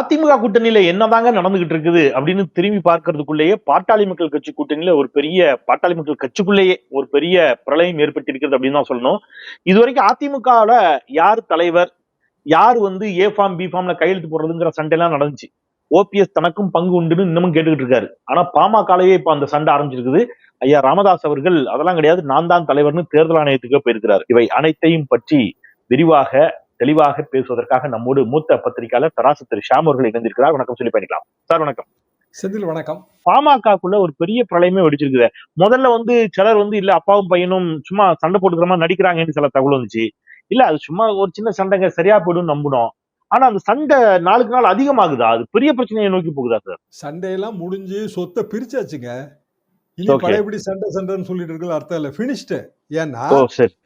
அதிமுக கூட்டணியில என்னதாங்க நடந்துகிட்டு இருக்குது அப்படின்னு திரும்பி பார்க்கறதுக்குள்ளேயே பாட்டாளி மக்கள் கட்சி கூட்டணியில ஒரு பெரிய பாட்டாளி மக்கள் கட்சிக்குள்ளேயே ஒரு பெரிய பிரளயம் ஏற்பட்டிருக்கிறது அப்படின்னு தான் சொல்லணும். இதுவரைக்கும் அதிமுகவுல யார் தலைவர் யார் வந்து ஏ ஃபார்ம் பி ஃபார்ம்ல கையெழுத்து போடுறதுங்கிற சண்டைலாம் நடந்துச்சு. ஓபிஎஸ் தனக்கும் பங்கு உண்டுன்னு இன்னமும் கேட்டுக்கிட்டு இருக்காரு. ஆனா பாமகலையே இப்ப அந்த சண்டை ஆரம்பிச்சிருக்குது. ஐயா ராமதாஸ் அவர்கள் அதெல்லாம் கிடையாது நான் தான் தலைவர்னு தேர்தல் ஆணையத்துக்கு போயிருக்கிறார். இவை அனைத்தையும் பற்றி விரிவாக தெளிவாக பேசுவதற்காக நம்மோடு மூத்த பத்திரிகையாளர் தராசு திரு ஷாம் அவர்கள் இணைந்திருக்கிறார். வணக்கம் சொல்லி பண்ணிக்கலாம் சார் வணக்கம். செந்தில் வணக்கம். பாமகக்குள்ள ஒரு பெரிய பிரளயமே வெடிச்சிருக்குது. முதல்ல வந்து சிலர் வந்து இல்ல அப்பாவும் பையனும் சும்மா சண்டை போட்டுக்கிற மாதிரி நடிக்கிறாங்கன்னு சில தகவல் வந்துச்சு. இல்ல அது சும்மா ஒரு சின்ன சண்டைங்க சரியா போயிடும் நம்பணும் ஆனா அந்த சண்டை நாளுக்கு நாள் அதிகமாகுதா? அது பெரிய பிரச்சனையை நோக்கி போகுதா சார்? சண்டையெல்லாம் முடிஞ்சு சொத்தை பிரிச்சாச்சுங்க. இனி. பழையபடி சண்டை சண்டைன்னு சொல்லிட்டு இருக்கிறது அர்த்தம் இல்ல பினிஷ்டு ஏன்னா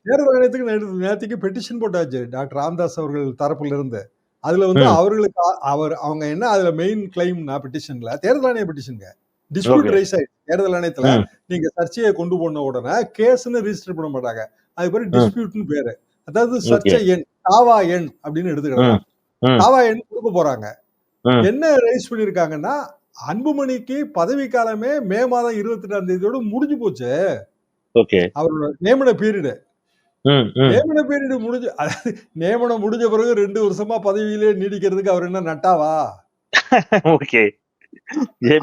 தேர்தல் ஆணையத்துக்கு நேத்துக்கு பெட்டிஷன் போட்டாச்சு டாக்டர் ராமதாஸ் அவர்கள் தரப்புல இருந்து அதுல வந்து. அவர்களுக்கு அவர் அவங்க என்ன அதுல மெயின் கிளைம்னா பெட்டிஷன்ல தேர்தல் ஆணைய பெட்டிஷனுங்க டிஸ்பியூட். ரைஸ் ஆயிடுச்சு தேர்தல் ஆணையத்துல. நீங்க சர்ச்சையை கொண்டு போன உடனே கேஸ்னு ரெஜிஸ்டர் பண்ண மாட்டாங்க அது பேரு. டிஸ்பியூட்னு பேரு அதாவது சர்ச்சை எண் தாவா எண் அப்படின்னு எடுத்துக்கலாம் ம். தாவா எண் கொடுக்க போறாங்க. என்ன ரைஸ் பண்ணிருக்காங்கன்னா அன்புமணிக்கு பதவி காலமே மே மாதம் இருபத்தி ரெண்டாம் தேதியோட முடிஞ்சு போச்சு. அவரோட நியமன பீரியடு. நியமன பீரியடு முடிஞ்சு அதாவது நியமனம் முடிஞ்ச பிறகு ரெண்டு வருஷமா பதவியிலே நீடிக்கிறதுக்கு அவர் என்ன நட்டாவா?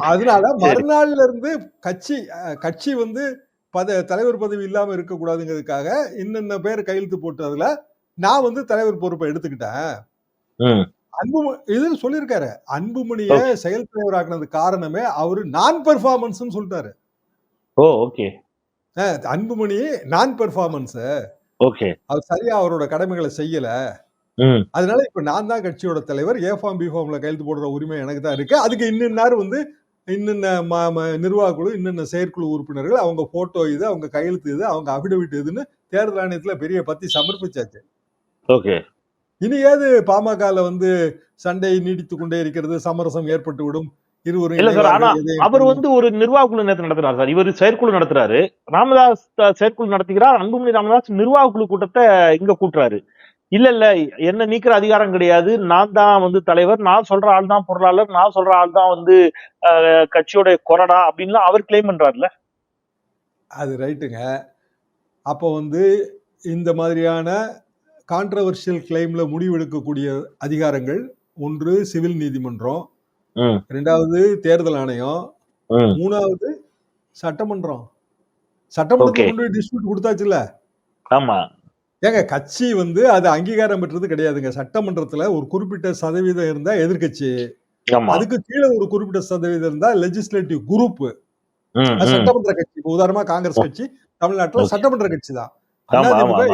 அதனால. மறுநாள்ல இருந்து கட்சி கட்சி வந்து பத தலைவர் பதவி இல்லாம இருக்கக்கூடாதுங்கிறதுக்காக இன்னென்ன பேர் கையெழுத்து போட்டதுல நான் வந்து தலைவர் பொறுப்பை எடுத்துக்கிட்டேன். அன்பு இது சொல்லியிருக்காரு. அன்புமணிய செயல் தலைவர் ஆக்குனது காரணமே அவரு நான் பெர்ஃபார்மன்ஸ் சொல்லிட்டாரு. ஓ ஓகே. அன்புமணி நான் பெர்ஃபார்மன்ஸ் ஓகே. அவர் சரியா அவரோட கடமைகளை செய்யல. அதனால இப்ப நான் தான் கட்சியோட தலைவர். ஏ ஃபார்ம் பி ஃபார்ம்ல கையெழுத்து போடுற உரிமை எனக்கு தான் இருக்கு. அதுக்கு இன்னின்னாரு வந்து இன்னென்ன நிர்வாக குழு இன்னென்ன செயற்குழு உறுப்பினர்கள் அவங்க போட்டோ இது அவங்க கையெழுத்து இது அவங்க அபிடவிட் இதுன்னு தேர்தல் ஆணையத்துல பெரிய பத்தி சமர்ப்பிச்சாச்சு. ஓகே. இனி ஏது பாமகல வந்து சண்டை நீடித்து கொண்டே இருக்கிறது சமரசம் ஏற்பட்டு விடும் இருவரும் இல்ல சார், ஆனா அவர் வந்து ஒரு நிர்வாக குழு நேத்து நடத்துறாரு சார். இவர் செயற்குழு நடத்துறாரு. ராமதாஸ் செயற்குழு நடத்துகிறார். அன்புமணி ராமதாஸ் நிர்வாக குழு கூட்டத்தை இங்க கூட்டுறாரு. இல்ல இல்ல என்ன நீக்கிற அதிகாரம் கிடையாது. நான் தான் வந்து தலைவர். நான் சொல்ற ஆள் தான் பொருளாளர். நான் சொல்ற ஆள் தான் வந்து கட்சியோட கொறடா அப்படின்லாம் அவர் கிளைம் பண்றாருல்ல. அது ரைட்டுங்க அப்போ வந்து இந்த மாதிரியான கான்ட்ரவர்ஷியல் கிளைம்ல முடிவெடுக்கக்கூடிய அதிகாரங்கள் ஒன்று சிவில் நீதிமன்றம். ம் ரெண்டாவது தேர்தல் ஆணையம். மூணாவது சட்டமன்றம். சட்டமன்றத்துக்கு. கொண்டு போய் டிஸ்பியூட் கொடுத்தாச்சுல்ல? ஆமா. ஏங்க கட்சி வந்து அது அங்கீகாரம் பெற்றது கிடையாதுங்க. சட்டமன்றத்துல ஒரு குறிப்பிட்ட சதவீதம் இருந்தா எதிர்க்கட்சி. ஆமா. அதுக்கு கீழே ஒரு குறிப்பிட்ட சதவீதம் இருந்தா லெஜிஸ்லேட்டிவ் குரூப். சட்டமன்ற கட்சி. உதாரணமா காங்கிரஸ் கட்சி தமிழ்நாட்டுல. சட்டமன்ற கட்சி தான் ஆமா,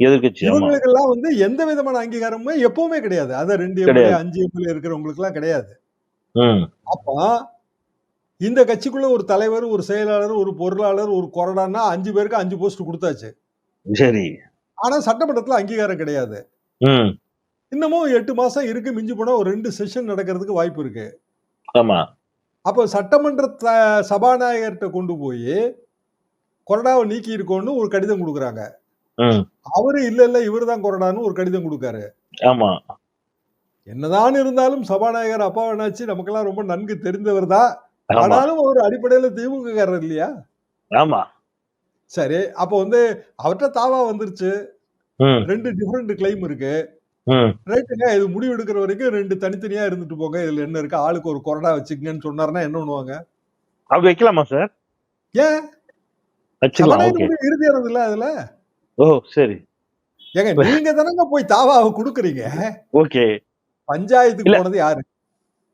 ஆமா. இவங்களுக்கெல்லாம் வந்து எந்த விதமான அங்கீகாரமுமே எப்பவுமே கிடையாது. அதான் ரெண்டு எம்எல்ஏ. அஞ்சு எம்எல்ஏ இருக்கிறவங்களுக்கு எல்லாம் கிடையாது அப்போ இந்த கட்சிக்குள்ள ஒரு தலைவர் ஒரு செயலாளர் ஒரு பொருளாளர் ஒரு கொறடான்னா அஞ்சு பேருக்கு அஞ்சு போஸ்ட் கொடுத்தாச்சு. சரி. ஆனா சட்டமன்றத்துல அங்கீகாரம் கிடையாது. இன்னமும் எட்டு மாசம் இருக்கு மிஞ்சி போனா ஒரு ரெண்டு செஷன் நடக்கிறதுக்கு வாய்ப்பு இருக்கு. ஆமா. அப்போ சட்டமன்ற சபாநாயகர்கிட்ட கொண்டு போய் கொறடாவை நீக்கி இருக்கோன்னு ஒரு கடிதம் கொடுக்குறாங்க. அவரு இல்ல இல்ல இவர் தான் கொறடான்னு ஒரு கடிதம் கொடுக்காரு. ஆமா. என்னதான் இருந்தாலும் சபாநாயகர் அப்பா வேணாச்சு நமக்கெல்லாம் ரொம்ப நன்கு தெரிந்தவர் தான். ஆனாலும் அவர் அடிப்படையில திமுக காரர் இல்லையா? ஆமா. சரி அப்போ வந்து அவர்கிட்ட தாவா வந்துருச்சு. ரெண்டு டிஃபரெண்ட் கிளைம் இருக்கு. ரைட்டுங்க இது முடிவு எடுக்கிற வரைக்கும் ரெண்டு தனித்தனியா இருந்துட்டு போங்க. இதுல என்ன இருக்கு? ஆளுக்கு ஒரு கொறடா வச்சுக்கங்கன்னு சொன்னாருன்னா என்ன பண்ணுவாங்க? அப்படி வைக்கலாமா சார் ஏன்? இறுதியானது இல்ல அதுல? ஓ சரி. ஏங்க நீங்க தானங்க போய் தாவாவை கொடுக்குறீங்க? ஓகே. பஞ்சாயத்துக்கு. போனது யாரு?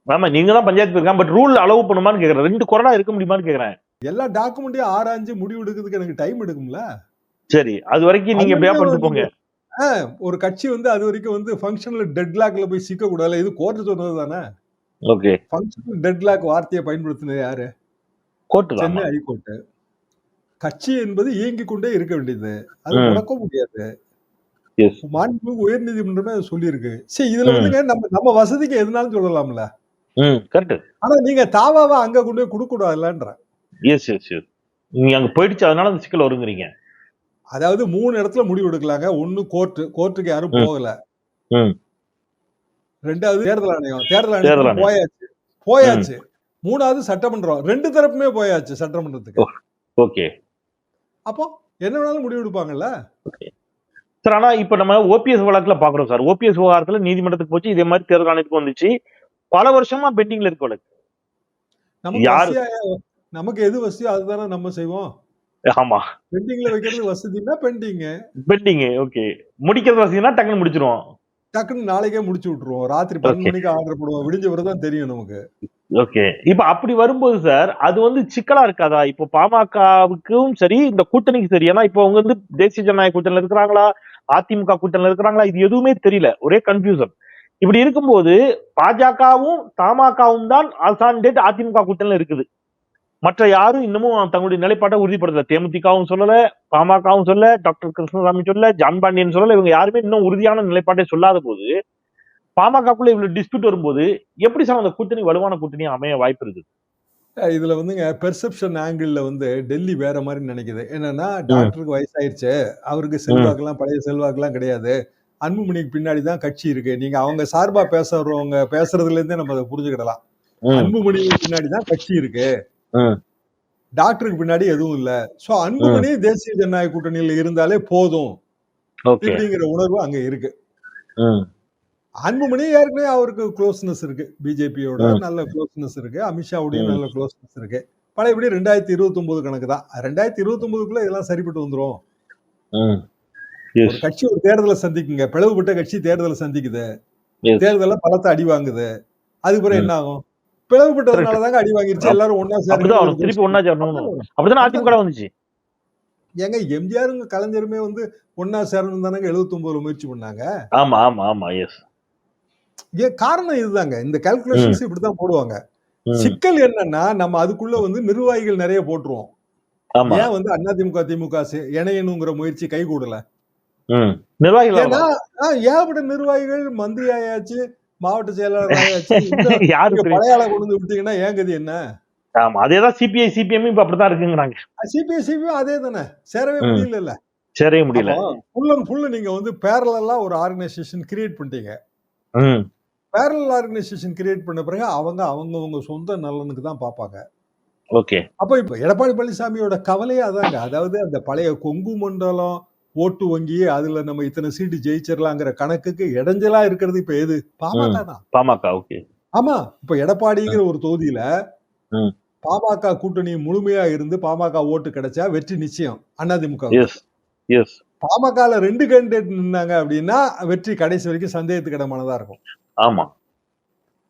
ஆமா நீங்க தான் பஞ்சாயத்து போயிருக்காங்க. பட் ரூல் அலோவ் பண்ணுமான்னு கேக்குறேன். ரெண்டு கொரோனா இருக்க முடியுமான்னு கேக்குறேன். எல்லா டாக்குமெண்ட்டையும் ஆராய்ஞ்சு முடிவு எடுக்கிறதுக்கு எனக்கு டைம் எடுக்கும்ல? சரி அது வரைக்கும் நீங்க எப்படியா பண்ணிட்டு போங்க. ஒரு கட்சி வந்து அது வரைக்கும் வந்து ஃபங்க்ஷனல் டெட்லாக்ல போய் சிக்க கூடாது இது கோர்ட் சொன்னது தானே? ஓகே. ஃபங்க்ஷனல் டெட்லாக் வார்த்தையை பயன்படுத்தினது யாரு? கோர்ட்டு சென்னை ஹைகோர்ட் கட்சி என்பது இயங்கிக் கொண்டே இருக்க வேண்டியது. அது. முடக்க முடியாது. மாண்புமிகு உயர் நீதிமன்றமே சொல்லியிருக்கு. சரி இதுல ம். வந்துங்க நம்ம நம்ம வசதிக்கு எதுனாலும் சொல்லலாம்ல. ஆனா நீங்க தாவாவை அங்க கொண்டு போய் கொடுக்க கூடாதுல்லன்ற எஸ் எஸ் எஸ் நீங்க அங்க போயிடுச்சு அதனால அந்த சிக்கல் வருங்கிறீங்க. அதாவது மூணு இடத்துல முடிவு எடுக்கலாங்க. ஒன்னு கோர்ட் கோர்ட்டுக்கு யாரும். போகல. ரெண்டாவது தேர்தல் ஆணையம் தேர்தல் ஆணையம். போயாச்சு. போயாச்சு. மூணாவது சட்டமன்றம் ரெண்டு தரப்புமே போயாச்சு சட்டமன்றத்துக்கு. ஓகே. அப்போ என்ன வேணாலும் முடிவு எடுப்பாங்கல்ல? சார் ஆனா இப்ப நம்ம ஓபிஎஸ் வழக்குல பாக்குறோம் சார் ஓபிஎஸ் விவகாரத்துல நீதிமன்றத்துக்கு போச்சு இதே மாதிரி தேர்தல் ஆணையத்துக்கு வந்துச்சு. பல வருஷமா பெண்டிங்ல இருக்கு வழக்கு. நமக்கு எது வசதியோ அதுதானே நம்ம செய்வோம். ஆமா. பெண்டிங்ல வைக்கிறது வசதினா பெண்டிங். பெண்டிங் ஓகே முடிக்கிறது வசதினா டக்குன்னு முடிச்சிருவோம். டக்குன்னு நாளைக்கே முடிச்சு விட்டுருவோம். ராத்திரி Okay. மணிக்கு ஆர்டர் போடுவோம். விடிஞ்ச தான் தெரியும் நமக்கு. ஓகே இப்ப அப்படி வரும்போது சார் அது வந்து சிக்கலா இருக்காதா? இப்போ பாமகவுக்கும் சரி இந்த கூட்டணிக்கு சரி. ஏன்னா இப்போ அவங்க வந்து தேசிய ஜனநாயக கூட்டணியில இருக்கிறாங்களா? அதிமுக கூட்டணியில இருக்கிறாங்களா? இது எதுவுமே தெரியல. ஒரே கன்ஃபியூசன் இப்படி இருக்கும்போது பாஜகவும் தமாகவும் தான் ஆல்சாண்டேட் அதிமுக கூட்டணியில இருக்குது. மற்ற யாரும் இன்னமும் தங்களுடைய நிலைப்பாட்டை உறுதிப்படுத்தல. தேமுதிகவும் சொல்லல பாமகவும் சொல்ல டாக்டர் கிருஷ்ணசாமி சொல்ல ஜான் பாண்டியன் சொல்லல இவங்க யாருமே இன்னும் உறுதியான நிலைப்பாட்டை சொல்லாத போது பாமகக்குள்ள இவ்வளவு டிஸ்பியூட் வரும்போது எப்படி சார் அந்த கூட்டணி வலுவான கூட்டணி அமைய வாய்ப்பு இருக்கு அஹ் இதுல வந்துங்க பெர்செப்ஷன் ஆங்கிள் வந்து டெல்லி வேற மாதிரி நினைக்குது. என்னன்னா டாக்டருக்கு வயசாயிருச்சு. அவருக்கு செல்வாக்குலாம் பழைய செல்வாக்குலாம் கிடையாது. அன்புமணிக்கு பின்னாடி தான் கட்சி இருக்கு. நீங்க அவங்க சார்பா பேசுறவங்க பேசுறதுல இருந்தே நம்ம அதை புரிஞ்சுக்கிடலாம். அன்புமணிக்கு பின்னாடி தான் கட்சி இருக்கு. டாக்டருக்கு பின்னாடி எதுவும் இல்ல. சோ அன்புமணி தேசிய ஜனநாயக கூட்டணியில இருந்தாலே போதும். அப்படிங்கிற உணர்வு அங்க இருக்கு. அன்புமணி ஏற்கனவே அவருக்கு க்ளோஸ்னஸ் இருக்கு. பிஜேபியோட. நல்ல க்ளோஸ்னஸ் இருக்கு. அமித்ஷாவுடையும் ம். நல்ல க்ளோஸ்னஸ் இருக்கு. பழையபடி ரெண்டாயிரத்தி இருபத்தி ஒன்பது கணக்கு தான். ரெண்டாயிரத்தி இருபத்தி ஒன்பதுக்குள்ள இதெல்லாம் சரிப்பட்டு வந்துரும். ஒரு கட்சி ஒரு தேர்தலை சந்திக்குங்க. பிளவுபட்ட கட்சி தேர்தலை சந்திக்குது. தேர்தல்ல பலத்தை அடி வாங்குது. அதுக்கு பிறகு. என்ன ஆகும்? பிளவுபட்டதுனால தாங்க அடி வாங்கிருச்சு. எல்லாரும் ஒன்னா வரும். திருப்பி ஒன்னா சேரணும். அப்படிதான் அதிமுக வந்துச்சு. ஏங்க எம்ஜிஆருங்க கலைஞருமே வந்து ஒன்னா சேரணும் தானங்க எழுபத்தி ஒன்பதுல முயற்சி பண்ணாங்க. ஆமா ஆமா ஆமா. எஸ் ஏன் காரணம் இதுதாங்க. இந்த கால்குலேஷன்ஸ் இப்படித்தான் போடுவாங்க. சிக்கல் என்னன்னா நம்ம அதுக்குள்ள வந்து நிர்வாகிகள் நிறைய போட்டுருவோம். ஏன் வந்து அதிமுக திமுக இணையணுங்கிற முயற்சி கை கூடல? ஏகப்பட்ட நிர்வாகிகள் மந்திரி ஆயாச்சு மாவட்ட செயலாளர் ஆயாச்சு யாரு நீங்க தெரியும்? பழைய ஆளை கொண்டு விட்டீங்கன்னா ஏன் கதி என்ன? ஆமா. அதேதான் சிபிஐ சிபிஎம் இப்ப அப்படிதான் இருக்குங்கிறாங்க. சிபிஎஸ்சிபியும் அதே தானே. சேரவே. முடியல சரியவே முடியல. ஃபுல் அண்ட் ஃபுல் நீங்க வந்து பேரலா ஒரு ஆர்கனைசேஷன் கிரியேட் பண்ணிட்டீங்க. ம். பேரலல் ஆர்கனைசேஷன் கிரியேட் பண்ண பிறகு அவங்க அவங்கவங்க சொந்த நலனுக்கு தான் பார்ப்பாங்க. ஓகே. அப்ப இப்ப எடப்பாடி பழனிசாமியோட கவலையே அதாங்க. அதாவது அந்த பழைய கொங்கு மண்டலம் ஓட்டு வங்கி அதுல நம்ம இத்தனை சீட்டு ஜெயிச்சிடலாங்கிற கணக்குக்கு இடைஞ்சலா இருக்கிறது இப்ப எது? பாமக தான் பாமக ஓகே. ஆமா. இப்ப எடப்பாடிங்கிற ஒரு தொகுதியில ம். பாமக கூட்டணி முழுமையா இருந்து பாமக ஓட்டு கிடைச்சா வெற்றி நிச்சயம். எஸ் எஸ் பாமகல ரெண்டு கேண்டிடேட் நின்னாங்க அப்படின்னா வெற்றி கடைசி வரைக்கும் சந்தேகத்துக்கு இடமானதா இருக்கும். ஆமா.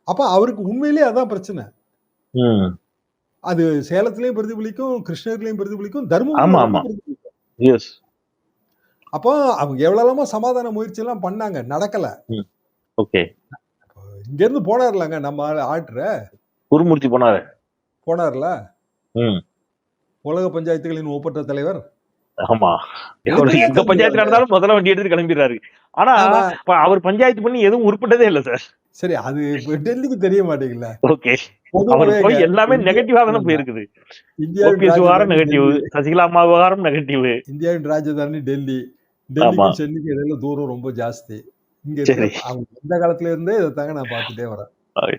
அப்ப அவருக்கு உண்மையிலேயே அதான் பிரச்சனை. அது சேலத்திலயும் பிரதிபலிக்கும் கிருஷ்ணகிரிலையும் பிரதிபலிக்கும் ஆமா, தர்மபுரி ஆமா. பிரதிபலிக்கும். எஸ் அப்போ அவங்க எவ்வளவு சமாதான முயற்சி எல்லாம் பண்ணாங்க நடக்கல. ஓகே இங்க இருந்து போனார்லங்க நம்ம ஆளு ஆட்ற குருமூர்த்தி போனாரு. போனார்ல. உலக பஞ்சாயத்துகளின் ஒப்பற்ற தலைவர்? ஆமா. எங்க பஞ்சாயத்து நடந்தாலும் முதல்ல வண்டி எடுத்து கிளம்பிடுறாரு. ஆனா அவர் பஞ்சாயத்து பண்ணி எதுவும் உருப்பட்டதே இல்ல சார். சரி அது டெல்லிக்கு தெரிய மாட்டேங்கல ஓகே. அவர் போய் எல்லாமே இந்தியா- நெகட்டிவா தானே போயிருக்குது. ஓபிஎஸ் விவகாரம் நெகட்டிவ் டெல்லி. சசிகலா அம்மா விவகாரம் நெகட்டிவ் இந்தியாவின் ராஜதானி டெல்லி. ஆமா. டெல்லிக்கும் சென்னைக்கும் இடையில தூரம் ரொம்ப ஜாஸ்தி. இங்க. அவங்க எந்த காலத்துல இருந்தே இதை தாங்க நான் பார்த்துட்டே வரேன்.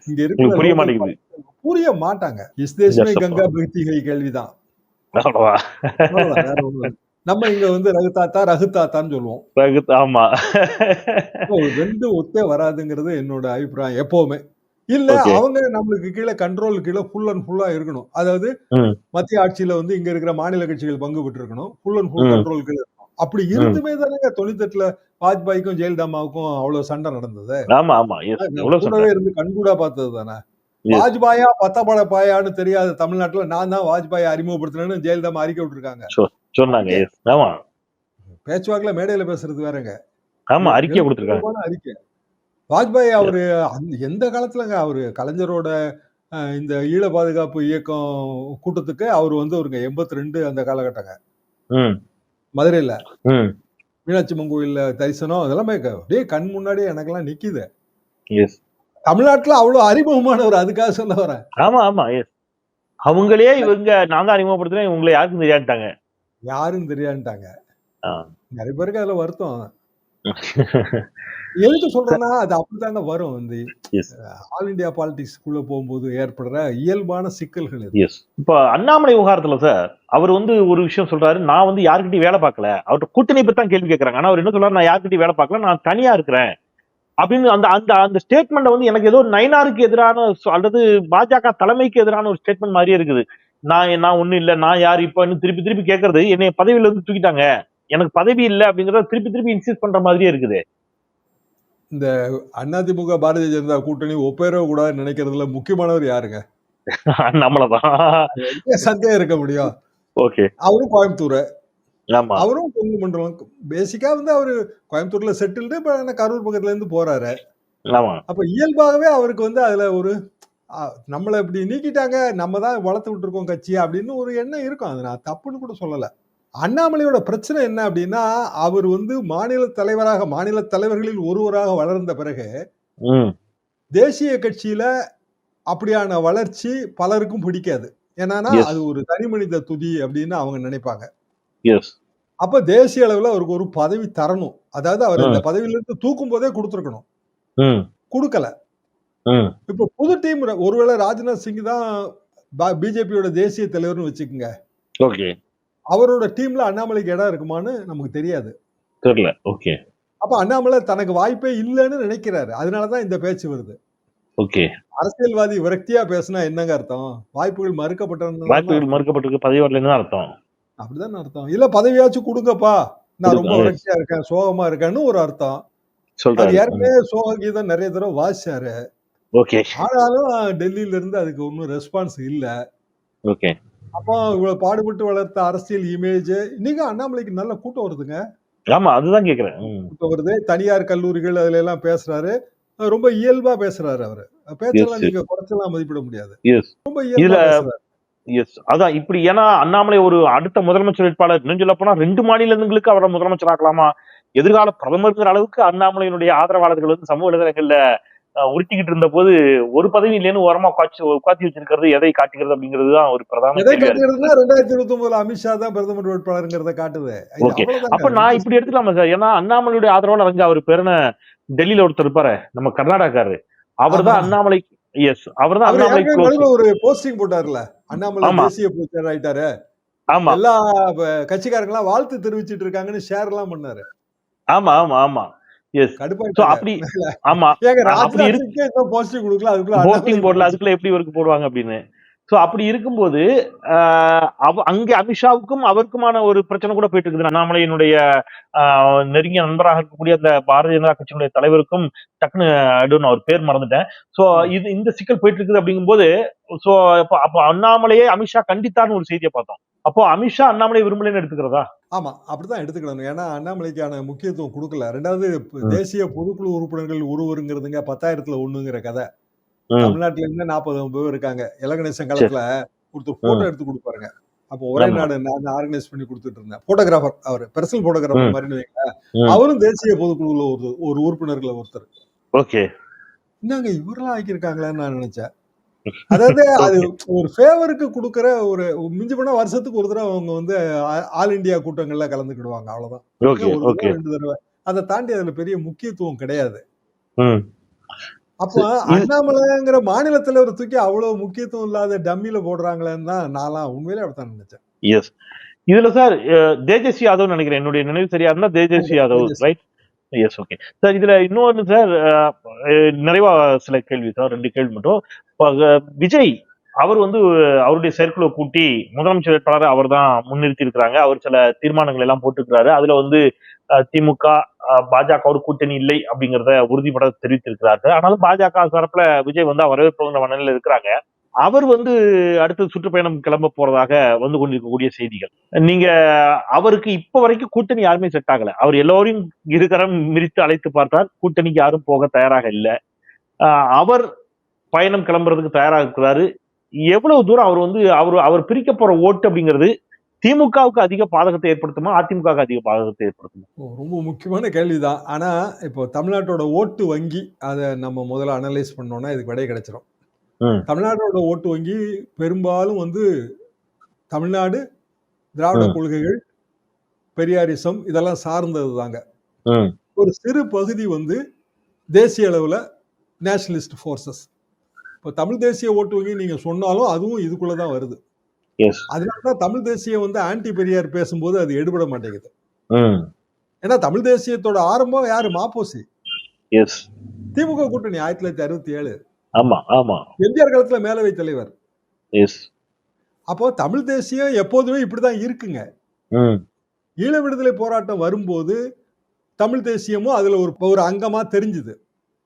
இங்க உங்களுக்கு புரிய மாட்டேங்குது. புரிய மாட்டாங்க. இஸ் தேசமே கங்கா பக்திகை கேள்விதான். நம்ம இங்க வந்து ரகுதாத்தா ரகுதாத்தான்னு சொல்லுவோம். ரகு- ஆமா. ரெண்டு ஒத்தே வராதுங்கிறது என்னோட அபிப்பிராயம் எப்பவுமே. இல்ல. அவங்க நம்மளுக்கு கீழே கண்ட்ரோல் கீழே ஃபுல் அண்ட் ஃபுல்லா இருக்கணும். அதாவது. மத்திய ஆட்சியில வந்து இங்க இருக்கிற மாநில கட்சிகள் பங்கு பெற்று இருக்கணும் ஃபுல் அண்ட் ஃபுல். கண்ட்ரோல் கீழே இருக்கணும். அப்படி இருந்துமே தானங்க தொண்ணூத்தெட்டுல வாஜ்பாய்க்கும் ஜெயலலிதாமாவுக்கும் அவ்வளவு சண்டை நடந்தது. கூடவே இருந்து கண்கூடா பார்த்தது தானே. வாஜ்பாயா பத்தபட பாயான்னு தெரியாத தமிழ்நாட்டுல நான் தான் வாஜ்பாயை அறிமுகப்படுத்தினேன்னு ஜெயலலிதா அறிக்கை விட்டுருக்காங்க. சொன்னாங்க ஆமா. பேச்சுவாக்குல மேடையில பேசுறது வேறங்க. ஆமா அறிக்கை கொடுத்திருக்காங்க. அறிக்கை. வாஜ்பாய் அவரு எந்த காலத்துலங்க அவரு கலைஞரோட இந்த ஈழ பாதுகாப்பு இயக்கம் கூட்டத்துக்கு அவர் வந்து ஒருங்க எண்பத்தி ரெண்டு அந்த காலகட்டங்க. மதுரையில. மீனாட்சி அம்மன் கோயில்ல தரிசனம் அதெல்லாமே அப்படியே கண் முன்னாடியே எனக்கெல்லாம் நிக்குது. எஸ் தமிழ்நாட்டுல அவ்வளவு அறிமுகமானவர் அதுக்காக சொல்ல வரேன். ஆமா ஆமா எஸ் அவங்களே இவங்க நான் தான் அறிமுகப்படுத்துறேன் உங்களை யாருக்கும் தெரியாட்டாங்க யாரும் தெரியான்ட்டாங்க ஆ. நிறைய பேருக்கு அதுல வருத்தம். எதுக்கு சொல்றேன்னா அது அப்படித்தாங்க வரும். இந்த. ஆல் இந்தியா பாலிடிக்ஸ்க்குள்ள போகும்போது ஏற்படுற இயல்பான சிக்கல்கள் இப்ப அண்ணாமலை விவகாரத்துல சார் அவர் வந்து ஒரு விஷயம் சொல்றாரு நான் வந்து யாருக்கிட்டையும் வேலை பார்க்கல. அவர்கிட்ட கூட்டணி பத்தி தான் கேள்வி கேட்கறாங்க ஆனா அவர் என்ன சொல்றாரு நான் யாருக்கிட்டையும் வேலை பார்க்கல நான் தனியா இருக்கிறேன். அப்படின்னு அந்த அந்த அந்த ஸ்டேட்மெண்ட் வந்து எனக்கு ஏதோ நைனாருக்கு எதிரான அல்லது பாஜக தலைமைக்கு எதிரான ஒரு ஸ்டேட்மெண்ட் மாதிரியே இருக்குது. நான் நான் ஒண்ணும் இல்ல நான் யார் இப்ப திருப்பி திருப்பி கேட்கறது என்னை பதவியில இருந்து தூக்கிட்டாங்க. எனக்கு பதவி இல்ல அப்படிங்கறத திருப்பி திருப்பி இன்சிஸ்ட் பண்ற மாதிரியே இருக்குது. அதிமுக பாரதிய ஜனதா கூட்டணி ஒப்பேரவே கூடாதுன்னு நினைக்கிறதுல முக்கியமானவர் யாருங்க? நம்மளதான். சந்தேகம் இருக்க முடியும்? ஓகே. அவரும் கோயம்புத்தூர். ஆமா. அவரும் கொங்கு மண்டலம். பேசிக்கா வந்து அவரு கோயம்புத்தூர்ல செட்டில்டு கரூர் பக்கத்துல இருந்து போறாரு அப்ப இயல்பாகவே அவருக்கு வந்து அதுல ஒரு நம்மளை இப்படி நீக்கிட்டாங்க நம்ம தான் வளர்த்து விட்டுருக்கோம் கட்சி அப்படின்னு ஒரு எண்ணம் இருக்கும். அது நான் தப்புன்னு கூட சொல்லல. அண்ணாமலையோட பிரச்சனை என்ன அப்படின்னா அவர் வந்து மாநில தலைவராக மாநில தலைவர்களில் ஒருவராக வளர்ந்த பிறகு தேசிய கட்சியில அப்படியான வளர்ச்சி பலருக்கும் பிடிக்காது. ஏன்னா Yes. அது ஒரு தனி மனித துதி அப்படின்னு அவங்க நினைப்பாங்க. அப்ப தேசிய அளவுல அவருக்கு ஒரு பதவி தரணும். அதாவது அவர் இந்த பதவியில இருந்து தூக்கும் போதே கொடுத்துருக்கணும் கொடுக்கல. ம். இப்ப புது டீம் ஒருவேளை ராஜ்நாத் சிங் தான் பிஜேபியோட தேசிய தலைவர்னு வச்சுக்கோங்க. ஓகே. அவரோட டீம்ல அண்ணாமலைக்கு இடம் இருக்குமான்னு நமக்கு தெரியாது. தெரியல. ஓகே. அப்ப அண்ணாமலை தனக்கு வாய்ப்பே இல்லைன்னு நினைக்கிறாரு. அதனாலதான் இந்த பேச்சு வருது. ஓகே. அரசியல்வாதி விரக்தியா பேசினா என்னங்க அர்த்தம்? வாய்ப்புகள் மறுக்கப்பட்டது வாய்ப்புகள் மறுக்கப்பட்டிருக்கு பதவி வரலன்னு அர்த்தம்? அப்படிதான் அர்த்தம்? இல்ல பதவியாச்சும் கொடுங்கப்பா. நான் ரொம்ப கொடுங்க. விரக்தியா இருக்கேன் சோகமா இருக்கேன்னு ஒரு அர்த்தம். அது சொல்றாரு ஏற்கனவே சோக கீதம் நிறைய தடவை வாசிச்சாரு. ஓகே ஆனாலும் டெல்லியில இருந்து அதுக்கு ஒன்றும் ரெஸ்பான்ஸ் இல்ல. ஓகே அப்போ இவ்வளவு பாடுபட்டு வளர்த்த அரசியல் இமேஜ் இன்னைக்கு அண்ணாமலைக்கு நல்ல கூட்டம் வருதுங்க. ஆமா அதுதான் கேக்குறேன். ம். கூட்டம் வருது. தனியார் கல்லூரிகள் அதுல எல்லாம் பேசுறாரு. ரொம்ப இயல்பா பேசுறாரு அவரு. பேச்செல்லாம் நீங்க குறைச்செல்லாம் மதிப்பிட முடியாது. ரொம்ப இயல்பா பேசுறாரு. எஸ் அதான் இப்படி ஏன்னா அண்ணாமலை ஒரு அடுத்த முதலமைச்சர் வேட்பாளர். இன்னும் சொல்ல போனா ரெண்டு மாநிலங்களுக்கு அவரை முதலமைச்சர் ஆக்கலாமா எதிர்கால பிரதமர்ங்கிற அளவுக்கு அண்ணாமலையினுடைய ஆதரவாளர்கள் வந்து சமூக வலைதளங்கள்ல உருட்டிக்கிட்டு இருந்த போது ஒரு பதவி இல்லைன்னு ஓரமா உட்காச்சி உட்காத்தி வச்சிருக்கிறது எதை காட்டுகிறது அப்படிங்கிறது தான் ஒரு பிரதான எதை. காட்டுகிறதுனா ரெண்டாயிரத்தி இருபத்தி ஒன்பதுல அமித்ஷா தான் பிரதமர் வேட்பாளருங்கிறத காட்டுது. அவ்வளவுதாங்க. அப்ப நான் இப்படி எடுத்துக்கலாமா சார் ஏன்னா அண்ணாமலையுடைய ஆதரவாளர் அங்க அவர் பேருன டெல்லியில ஒருத்தர் இருப்பாரு நம்ம கர்நாடகாரு அவர் தான். அண்ணாமலை எஸ் அவர் தான் அண்ணாமலை ஒரு போஸ்டிங் போட்டார்ல அண்ணாமலை. தேசிய பொதுச்செயலர் ஆயிட்டாரு ஆமா எல்லா கட்சிக்காரங்க எல்லாம் வாழ்த்து தெரிவிச்சிட்டு இருக்காங்கன்னு ஷேர் எல்லாம் பண்ணாரு ஆமா ஆமா ஆமா அப்படி ஆமா. அப்படி இருக்கு- போஸ்டிங் கொடுக்கல அதுக்குள்ள அண்ணாமலை எப்படி இவருக்கு போடுவாங்க அப்படின்னு. சோ அப்படி இருக்கும்போது அங்கே அமித்ஷாவுக்கும் அவருக்குமான ஒரு பிரச்சனை கூட போயிட்டு இருக்குது. அண்ணாமலையினுடைய ஆஹ், நெருங்கிய நண்பராக இருக்கக்கூடிய அந்த பாரதிய ஜனதா கட்சியினுடைய தலைவருக்கும் டக்குன்னு அவர் பேர் மறந்துட்டேன். சோ இது இந்த சிக்கல் போயிட்டு இருக்குது அப்படிங்கும்போது சோ அப்போ அப்போ அண்ணாமலையே அமித்ஷா கண்டித்தான்னு ஒரு செய்தியை பார்த்தோம். அப்போ அமித்ஷா அண்ணாமலை விரும்பலைன்னு எடுத்துக்கிறதா? ஆமா அப்படிதான் எடுத்துக்கணும். ஏன்னா அண்ணாமலைக்கான முக்கியத்துவம் கொடுக்கல. ரெண்டாவது. தேசிய பொதுக்குழு உறுப்பினர்கள் ஒருவருங்கிறதுங்க பத்தாயிரத்துல ஒண்ணுங்கிற கதை. தமிழ்நாட்டுல இருந்து நாற்பது பேர் இருக்காங்க. இலகணேசன் காலத்துல ஒருத்தர் போட்டோ எடுத்து கொடுப்பாருங்க. அப்போ ஒரே. நாடு நான் ஆர்கனைஸ் பண்ணி கொடுத்துட்டு இருந்தேன். போட்டோகிராஃபர் அவர் பெர்சனல் போட்டோகிராஃபர். மாதிரி. அவரும் தேசிய பொதுக்குழுல ஒரு ஒரு உறுப்பினர்களை ஒருத்தர். ஓகே. என்னங்க இவரெல்லாம் ஆக்கியிருக்காங்களான்னு நான் நினைச்சேன். அதாவது அது ஒரு ஃபேவருக்கு கொடுக்கற ஒரு மிஞ்சி போனா வருஷத்துக்கு ஒரு தடவை அவங்க வந்து ஆல் இந்தியா கூட்டங்கள்ல கலந்துக்கிடுவாங்க அவ்வளவுதான். ரெண்டு தடவை. அதை தாண்டி அதுல பெரிய முக்கியத்துவம் கிடையாது. அப்ப அண்ணாமலைங்கிற மாநில தலைவர் தூக்கி அவ்வளவு முக்கியத்துவம் இல்லாத டம்மில போடுறாங்களேன்னு தான் நான்லாம் உண்மையிலே அப்படித்தான் நினைச்சேன். எஸ் இதுல சார் தேஜஸ்வி யாதவ் நினைக்கிறேன். என்னுடைய நினைவு சரியா இருந்தா Tejashwi Yadav. Right yes okay sir இதுல இன்னொன்னு சார் நிறைவா சில கேள்வி சார் ரெண்டு கேள்வி மட்டும். விஜய் அவர் வந்து அவருடைய செயற்குழு கூட்டி முதலமைச்சர் வேட்பாளரை அவர் தான் முன்னிறுத்தி இருக்கிறாங்க அவர் சில தீர்மானங்கள் எல்லாம் போட்டுக்கிறாரு அதுல வந்து திமுக பாஜகவோட கூட்டணி இல்லை அப்படிங்கிறத உறுதிபட தெரிவித்திருக்கிறார்கள். ஆனாலும் பாஜக தரப்புல விஜய் வந்து வரவேற்புங்கிற மனநிலையில் இருக்கிறாங்க. அவர் வந்து அடுத்த சுற்றுப்பயணம் கிளம்ப போறதாக வந்து கொண்டிருக்கக்கூடிய செய்திகள். நீங்க அவருக்கு இப்ப வரைக்கும் கூட்டணி யாருமே செட் ஆகல. அவர் எல்லோரையும் இருகரம் மிரித்து அழைத்து பார்த்தார். கூட்டணிக்கு யாரும் போக தயாராக இல்லை. அவர் பயணம் கிளம்புறதுக்கு தயாராக இருக்கிறாரு எவ்வளவு தூரம் அவர் வந்து அவர் அவர் பிரிக்க போற ஓட்டு அப்படிங்கிறது திமுகவுக்கு அதிக பாதகத்தை ஏற்படுத்துமா அதிமுகவுக்கு அதிக பாதகத்தை ஏற்படுத்துமா? ரொம்ப முக்கியமான கேள்விதான். ஆனா இப்போ தமிழ்நாட்டோட ஓட்டு வங்கி அதை நம்ம முதல்ல அனலைஸ் பண்ணோம்னா இதுக்கு விடை கிடைச்சிரும். தமிழ்நாட்டோட ஓட்டு வங்கி பெரும்பாலும் வந்து தமிழ்நாடு திராவிட. கொள்கைகள் பெரியாரிசம் இதெல்லாம் சார்ந்தது தாங்க ஒரு சிறு பகுதி வந்து தேசிய அளவுல நேஷனலிஸ்ட் ஃபோர்ஸஸ் இப்போ தமிழ் தேசிய ஓட்டு வங்கி நீங்க சொன்னாலும் அதுவும் இதுக்குள்ள தான் வருது. அதனால தான் தமிழ் தேசியம் வந்து ஆன்டி பெரியார் பேசும்போது அது எடுபட மாட்டேங்குது. ஏன்னா தமிழ் தேசியத்தோட ஆரம்பம் யாரு? மாப்போசி. திமுக கூட்டணி ஆயிரத்தி தொள்ளாயிரத்தி அறுபத்தி ஏழு. ஆமா ஆமா. எம்ஜிஆர் காலத்துல மேலவை தலைவர். அப்போ தமிழ் தேசியம் எப்போதுமே இப்படிதான் இருக்குங்க. ஈழ விடுதலை போராட்டம் வரும்போது தமிழ் தேசியமும் அதுல ஒரு ஒரு அங்கமா தெரிஞ்சுது.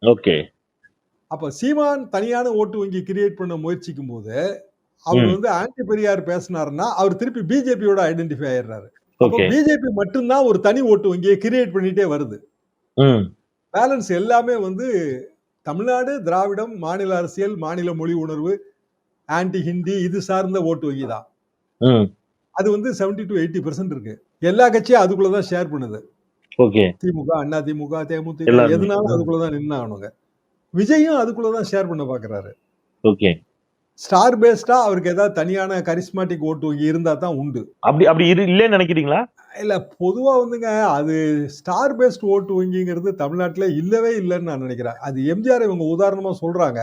ஓகே அப்ப சீமான் தனியான ஓட்டு வங்கி கிரியேட் பண்ண முயற்சிக்கும் போது அவர். வந்து ஆன்டி பெரியார் பேசினாருன்னா அவர் திருப்பி பிஜேபியோட ஐடென்டிஃபை ஆயிடுறாரு. அப்போ பிஜேபி மட்டும்தான் ஒரு தனி ஓட்டு வங்கியை கிரியேட் பண்ணிட்டே வருது. பேலன்ஸ் எல்லாமே வந்து தமிழ்நாடு திராவிடம் மாநில அரசியல் மாநில மொழி உணர்வு ஆன்டி ஹிந்தி இது சார்ந்த ஓட்டு வங்கி தான். அது வந்து 70 டு எயிட்டி பர்சன்ட் இருக்கு. எல்லா கட்சியும் அதுக்குள்ளதான் ஷேர் பண்ணுது. திமுக அண்ணா திமுக தேமுதிக. எதுனாலும் அதுக்குள்ளதான் நின்னானுங்க விஜயும் அதுக்குள்ளதான் ஷேர் பண்ண பாக்குறாரு. ஓகே ஸ்டார் பேஸ்டா அவருக்கு ஏதாவது தனியான கரிஸ்மாட்டிக் ஓட்டு இருந்தா தான் உண்டு. அப்படி அப்படி இரு இல்லைன்னு நினைக்கிறீங்களா? இல்ல பொதுவா வந்துங்க அது ஸ்டார் பேஸ்ட் ஓட்டு வங்கிங்கிறது தமிழ்நாட்டுல இல்லவே இல்லைன்னு நான் நினைக்கிறேன். அது எம்ஜிஆர் இவங்க உதாரணமா சொல்றாங்க.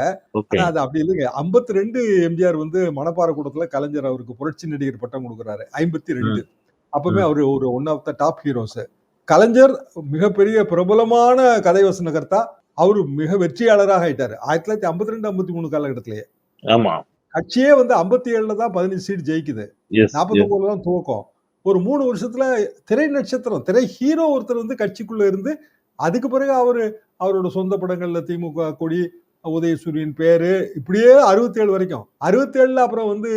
ஆனா அது அப்படி இல்லைங்க. 52 ரெண்டு எம்ஜிஆர் வந்து மணப்பாறை கூட்டத்துல கலைஞர் அவருக்கு புரட்சி நடிகர் பட்டம் கொடுக்குறாரு. ஐம்பத்தி ரெண்டு அப்பவுமே அவர் ஒரு one of the top heroes Kalaignar மிகப்பெரிய பிரபலமான கதை வசனகர்த்தா. அவரு மிக வெற்றியாளராக ஆயிட்டாரு. ஆயிரத்தி தொள்ளாயிரத்தி ஐம்பத்தி ரெண்டு ஐம்பத்தி மூணு காலகட்டத்திலேயே. ஆமா. கட்சியே வந்து ஐம்பத்தி ஏழுல தான் பதினஞ்சு சீட் ஜெயிக்குது. நாற்பத்தி ஒன்பதுல தான் துவக்கம். ஒரு மூணு வருஷத்துல திரை நட்சத்திரம் திரை ஹீரோ ஒருத்தர் வந்து கட்சிக்குள்ள இருந்து அதுக்கு பிறகு அவரு அவரோட சொந்த படங்கள்ல திமுக கொடி உதயசூரியன் பேரு இப்படியே அறுபத்தி ஏழு வரைக்கும். அறுபத்தி ஏழுல அப்புறம் வந்து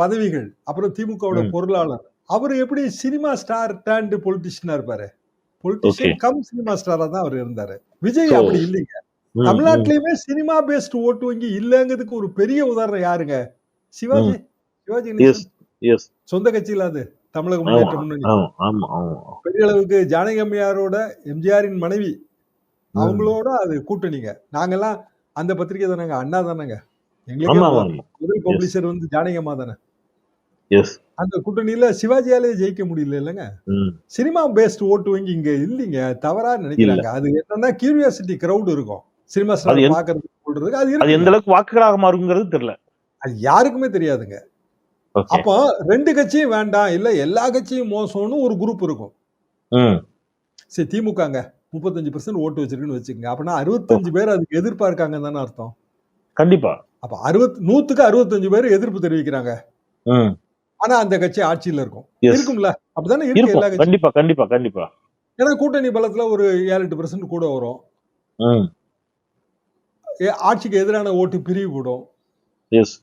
பதவிகள் அப்புறம் திமுகவோட. பொருளாளர். அவர் எப்படி சினிமா ஸ்டார் டேண்ட் பொலிட்டிஷியனா இருப்பாரு? பொலிட்டிஷியன். கம் சினிமா ஸ்டாரா தான் அவர் இருந்தாரு. விஜய் அப்படி இல்லைங்க. தமிழ்நாட்டிலயுமே சினிமா பேஸ்ட் ஓட்டு வங்கி இல்லங்கிறதுக்கு ஒரு பெரிய உதாரணம் யாருங்க? சிவாஜி. சிவாஜி சொந்த கட்சியில அது. தமிழக முன்னேற்ற முன்னணி. பெரிய அளவுக்கு ஜானகி அம்மையாரோட எம்ஜிஆரின் மனைவி. அவங்களோட அது கூட்டணிங்க. நாங்கெல்லாம் அந்த பத்திரிகை தானேங்க அண்ணா தானேங்க. எங்களுக்கே முதல் பப்ளிஷர் வந்து ஜானகி அம்மா தானே. அந்த கூட்டணியில சிவாஜியாலே ஜெயிக்க முடியல இல்லைங்க? சினிமா பேஸ்ட் ஓட்டு வங்கி இங்க இல்லைங்க தவறா நினைக்கிறாங்க. அது என்னன்னா கியூரியாசிட்டி கிரவுட் இருக்கும். சினிமா பாக்குறதுக்கு சொல்றதுக்கு அது அது எந்த அளவுக்கு வாக்குகளாக மாறுங்கிறது தெரியல. அது யாருக்குமே தெரியாதுங்க. அப்போ ரெண்டு கட்சியும் வேண்டாம் இல்ல எல்லா கட்சியும் மோசம்னு ஒரு குரூப் இருக்கும். சரி திமுகங்க முப்பத்தஞ்சு பர்சன்ட் ஓட்டு வச்சிருக்குன்னு வச்சுக்கோங்க. அப்படின்னா அறுபத்தஞ்சு பேர் அதுக்கு எதிர்ப்பா இருக்காங்க தானே அர்த்தம். கண்டிப்பா. அப்ப அறுபத் நூத்துக்கு அறுபத்தஞ்சு பேர் எதிர்ப்பு தெரிவிக்கிறாங்க. ஆனா அந்த கட்சி ஆட்சியில இருக்கும். இருக்கும்ல? அப்படிதானே இருக்கு எல்லா கண்டிப்பா கண்டிப்பா கண்டிப்பா. ஏன்னா கூட்டணி பலத்துல ஒரு ஏழு எட்டு பர்சன்ட் கூட வரும். ஆட்சிக்கு எதிரான ஓட்டு பிரிவு கூடும்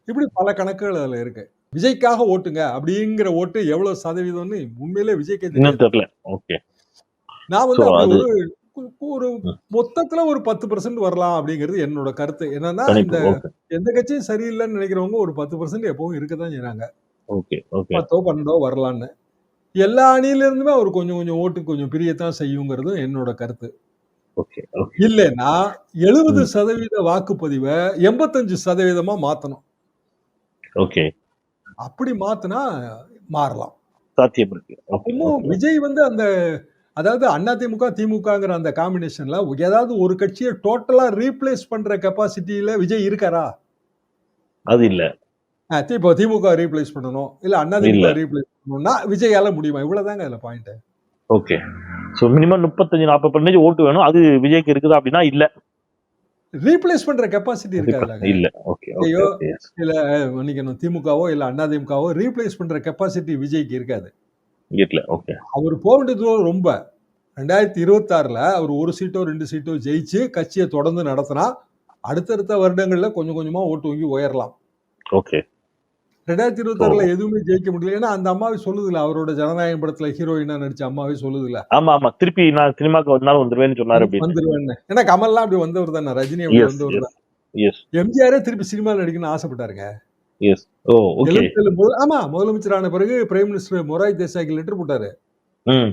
இப்படி பல கணக்குகள் அதுல இருக்கு. விஜய்க்காக ஓட்டுங்க அப்படிங்கிற ஓட்டு எவ்வளவு சதவீதம்னு உண்மையிலே விஜய்க்கே தெரியல. ஓகே நான் வந்து ஒரு ஒரு. மொத்தத்துல ஒரு பத்து பர்சன்ட் வரலாம் அப்படிங்கிறது என்னோட கருத்து. என்னன்னா இந்த எந்த கட்சியும் சரியில்லைன்னு நினைக்கிறவங்க ஒரு பத்து பர்சன்ட் எப்பவும் இருக்கதான் செய்றாங்க. Okay okay. பத்தோ பன்னெண்டோ வரலான்னு. எல்லா அணியில இருந்துமே அவர் கொஞ்சம் கொஞ்சம் ஓட்டு கொஞ்சம் பிரியத்தான் செய்யுங்கிறதும் என்னோட கருத்து. இல்லைன்னா எழுபது. சதவீத வாக்குப்பதிவை எண்பத்தஞ்சு சதவீதமா மாத்தணும். ஓகே. அப்படி மாத்தினா மாறலாம். சாத்தியம் இருக்கு விஜய் வந்து அந்த அதாவது அதிமுக திமுகங்கிற அந்த காம்பினேஷன்ல ஏதாவது ஒரு கட்சியை டோட்டலா ரீப்ளேஸ் பண்ற கெப்பாசிட்டியில விஜய் இருக்காரா? அது இல்ல. இப்போ திமுக ரீப்ளேஸ் பண்ணணும். இல்ல அதிமுக இல்ல. ரீப்ளேஸ் பண்ணணும்னா விஜயால முடியுமா? இவ்வளவுதாங்க அதுல பாயிண்ட் ஓகே சோ மினிமம் முப்பத்தஞ்சு நாற்பது பர்சன்டேஜ் ஓட்டு வேணும். அது விஜய்க்கு இருக்குதா அப்படின்னா இல்ல. ரீப்ளேஸ் பண்ற கெப்பாசிட்டி இருக்காதுல. இல்ல. ஓகே ஐயோ. இல்ல மன்னிக்கணும் திமுகவோ இல்ல அதிமுகவோ ரீப்ளேஸ் பண்ற கெப்பாசிட்டி விஜய்க்கு இருக்காது. இல்ல ஓகே அவர் போக வேண்டிய தூரம் ரொம்ப. ரெண்டாயிரத்தி இருபத்தி ஆறுல அவர் ஒரு சீட்டோ ரெண்டு சீட்டோ ஜெயிச்சு கட்சியை தொடர்ந்து நடத்தினா அடுத்தடுத்த வருடங்கள்ல கொஞ்சம் கொஞ்சமா ஓட்டு வங்கி உயரலாம். ஓகே ரெண்டாயிரத்தி இருபத்தி ஆறுல எதுவுமே ஜெயிக்க முடியல. ஏன்னா அந்த அம்மாவே சொல்லுதுல அவரோட ஜனநாயகம் படத்துல ஹீரோயினா நடிச்ச அம்மாவே சொல்லுதுல ஆமா ஆமா. திருப்பி நான் சினிமாக்கு வந்தாலும் வந்துருவேன்னு சொன்னாரு அப்படின்னு வந்துருவேன் ஏன்னா கமல்லாம் அப்படி வந்தவர் தானே. ரஜினி அப்படி வந்தவர் தான். எம்ஜிஆரே திருப்பி சினிமாவில் நடிக்கணும்னு ஆசைப்பட்டாருங்க. ஆமா முதலமைச்சரான பிறகு பிரைம் மினிஸ்டர் மொராய் தேசாய்க்கு லெட்டர் போட்டாரு.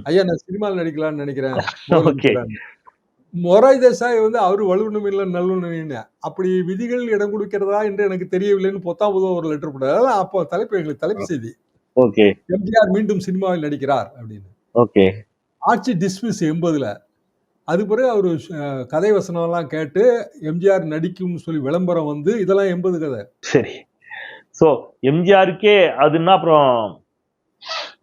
ஐயா நான் சினிமாவில் நடிக்கலாம்னு நினைக்கிறேன். மொராய் தேசாய் வந்து அவர் வலுவணும் இல்ல நல்லுணர்வு அப்படி விதிகள் இடம் கொடுக்கிறதா என்று எனக்கு தெரியவில்லைன்னு பொத்தாம் பொதுவா ஒரு லெட்டர் போட்டாரு. அப்போ தலைப்பு எங்களுக்கு தலைப்பு செய்தி. ஓகே. எம்ஜிஆர் மீண்டும் சினிமாவில் நடிக்கிறார் அப்படின்னு. ஓகே. ஆட்சி டிஸ்மிஸ் எண்பதுல. அது பிறகு அவரு கதை வசனம் எல்லாம் கேட்டு எம்ஜிஆர் நடிக்கும்னு சொல்லி விளம்பரம் வந்து இதெல்லாம் எண்பது கதை. சரி. சோ எம்ஜிஆருக்கே அதுன்னா அப்புறம்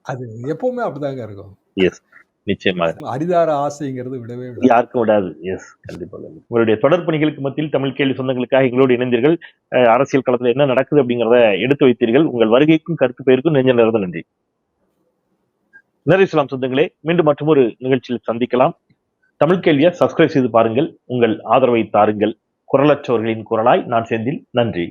அது எப்பவுமே அப்படிதாங்க இருக்கும். எஸ் நிச்சயமாக. அரிதார ஆசைங்கிறது விடவே யாருக்கும் விடாது. எஸ் கண்டிப்பாக உங்களுடைய தொடர் பணிகளுக்கு மத்தியில் தமிழ் கேள்வி சொந்தங்களுக்காக எங்களோடு இணைந்தீர்கள். அரசியல் களத்துல என்ன நடக்குது அப்படிங்கறத எடுத்து வைத்தீர்கள். உங்கள் வருகைக்கும் கருத்து பெயருக்கும் நெஞ்ச நிறந்த நன்றி. இஸ்லாம் சொந்தங்களே. மீண்டும் மற்றொரு நிகழ்ச்சியில் சந்திக்கலாம். தமிழ் கேள்வியை சப்ஸ்கிரைப் செய்து பாருங்கள். உங்கள் ஆதரவை தாருங்கள். குரலற்றவர்களின் குரலாய் நான் செந்தில் நன்றி.